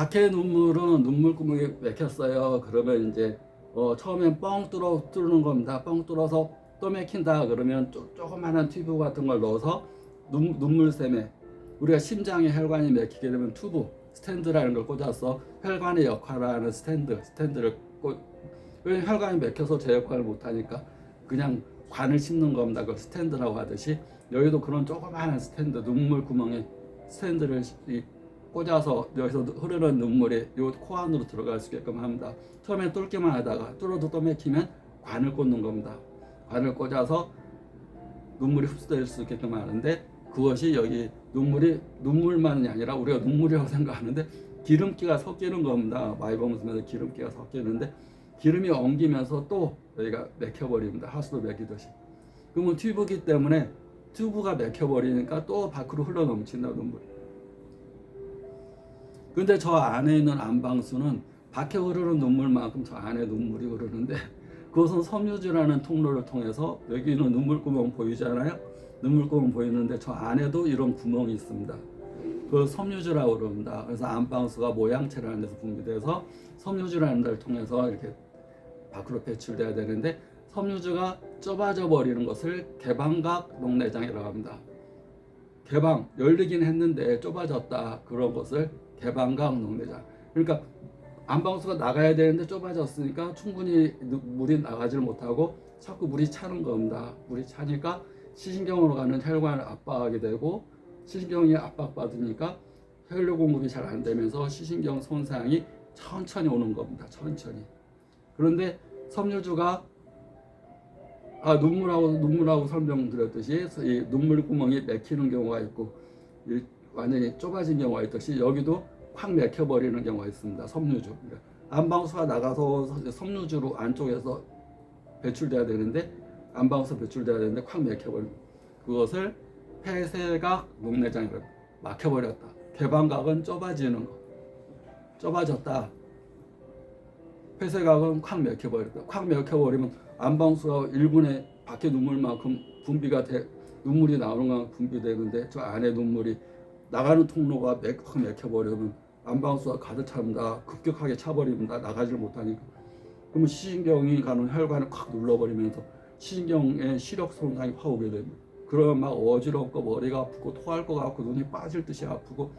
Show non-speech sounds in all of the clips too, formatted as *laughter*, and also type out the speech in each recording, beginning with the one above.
박해 눈물은 눈물 구멍이 맥혔어요. 그러면 이제 어, 처음엔 뻥 뚫어 뚫는 겁니다. 뻥 뚫어서 또 맥힌다 그러면 쪼, 조그마한 튜브 같은 걸 넣어서 눈, 눈물샘에 우리가 심장에 혈관이 맥히게 되면 튜브 스탠드라는 걸 꽂아서 혈관의 역할을 하는 스탠드 스탠드를 꽂왜 혈관이 맥혀서 제 역할을 못하니까 그냥 관을 씹는 겁니다. 그 스탠드라고 하듯이 여기도 그런 조그마한 스탠드 눈물 구멍에 스탠드를 이 꽂아서 여기서 흐르는 눈물이 요 코 안으로 들어갈 수 있게끔 합니다. 처음에 뚫기만 하다가 뚫어도 또 맥히면 관을 꽂는 겁니다. 관을 꽂아서 눈물이 흡수될 수 있게끔 하는데 그것이 여기 눈물이 눈물만이 아니라 우리가 눈물이라고 생각하는데 기름기가 섞이는 겁니다. 마이범스면서 기름기가 섞이는데 기름이 엉기면서 또 여기가 맥혀버립니다. 하수도 맥이듯이. 그러면 튜브기 때문에 튜브가 맥혀버리니까 또 밖으로 흘러 넘친다 눈물이. 근데 저 안에 있는 안방수는 밖에 흐르는 눈물만큼 저 안에 눈물이 흐르는데 그것은 섬유주라는 통로를 통해서 여기는 눈물구멍 보이잖아요. 눈물구멍 보이는데 저 안에도 이런 구멍이 있습니다. 그 섬유주라고 그럽니다. 그래서 안방수가 모양체라는 데서 분비돼서 섬유주라는 데를 통해서 이렇게 밖으로 배출돼야 되는데 섬유주가 좁아져 버리는 것을 개방각 녹내장이라고 합니다. 개방 열리긴 했는데 좁아졌다 그런 것을 개방각 녹내장. 그러니까 안방수가 나가야 되는데 좁아졌으니까 충분히 누- 물이 나가지를 못하고 자꾸 물이 차는 겁니다. 물이 차니까 시신경으로 가는 혈관을 압박하게 되고 시신경이 압박받으니까 혈류 공급이 잘 안 되면서 시신경 손상이 천천히 오는 겁니다. 천천히. 그런데 섬유주가 아 눈물하고 눈물하고 설명드렸듯이 이 눈물 구멍이 맥히는 경우가 있고 이 완전히 좁아진 경우가 있듯이 여기도 확 맥혀버리는 경우가 있습니다. 섬유주. 그러니까 안방수가 나가서 섬유주로 안쪽에서 배출돼야 되는데 안방수 배출돼야 되는데 확 맥혀버린 그것을 폐쇄각 녹내장이라고 막혀버렸다. 개방각은 좁아지는 거. 좁아졌다. 폐쇄각은 콱 맥혀버렸다. 콱 맥혀버리면 안방수가 1분에 밖에 눈물만큼 분비가 돼 눈물이 나오는 건 분비되는데 저 안에 눈물이 나가는 통로가 맥, 확 맥혀버리면 안방수가 가득 찹니다. 급격하게 차버립니다. 나가질 못하니까. 그러면 시신경이 가는 혈관을 콱 눌러버리면서 시신경의 시력 손상이 확 오게 됩니다. 그러면 막 어지럽고 머리가 아프고 토할 것 같고 눈이 빠질 듯이 아프고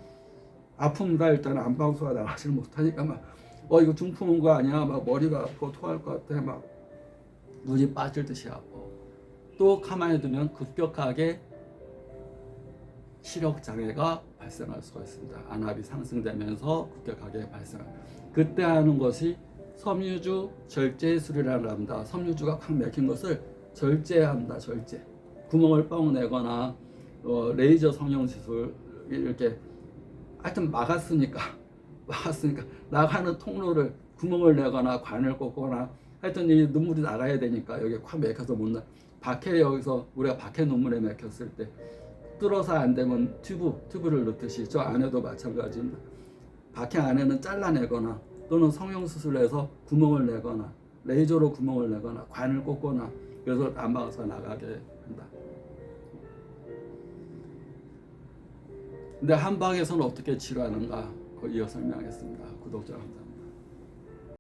아픕니다. 일단 안방수가 나가질 못하니까 막 어 이거 중풍 온 거 아니야? 막 머리가 아프고 토할 것 같아. 막 눈이 빠질 듯이 아파. 또 가만히 두면 급격하게 시력 장애가 발생할 수가 있습니다. 안압이 상승되면서 급격하게 발생. 그때 하는 것이 섬유주 절제술이라고 합니다. 섬유주가 확 맥힌 것을 절제합니다. 절제. 구멍을 뻥 내거나 어, 레이저 성형 시술 이렇게 하여튼 막았으니까 *laughs* 막았으니까 나가는 통로를 구멍을 내거나 관을 꽂거나 하여튼 이 눈물이 나가야 되니까 여기 확 맥혀서 못 나. 박해 여기서 우리가 박해 눈물에 맥혔을 때 뚫어서 안 되면 튜브 튜브를 넣듯이 저 안에도 마찬가지입니다. 박해 안에는 잘라내거나 또는 성형 수술해서 구멍을 내거나 레이저로 구멍을 내거나 관을 꽂거나 그래서 안 막아서 나가게 한다. 근데 한방에서는 어떻게 치료하는가 그 이어 설명하겠습니다. 구독자 감사합니다.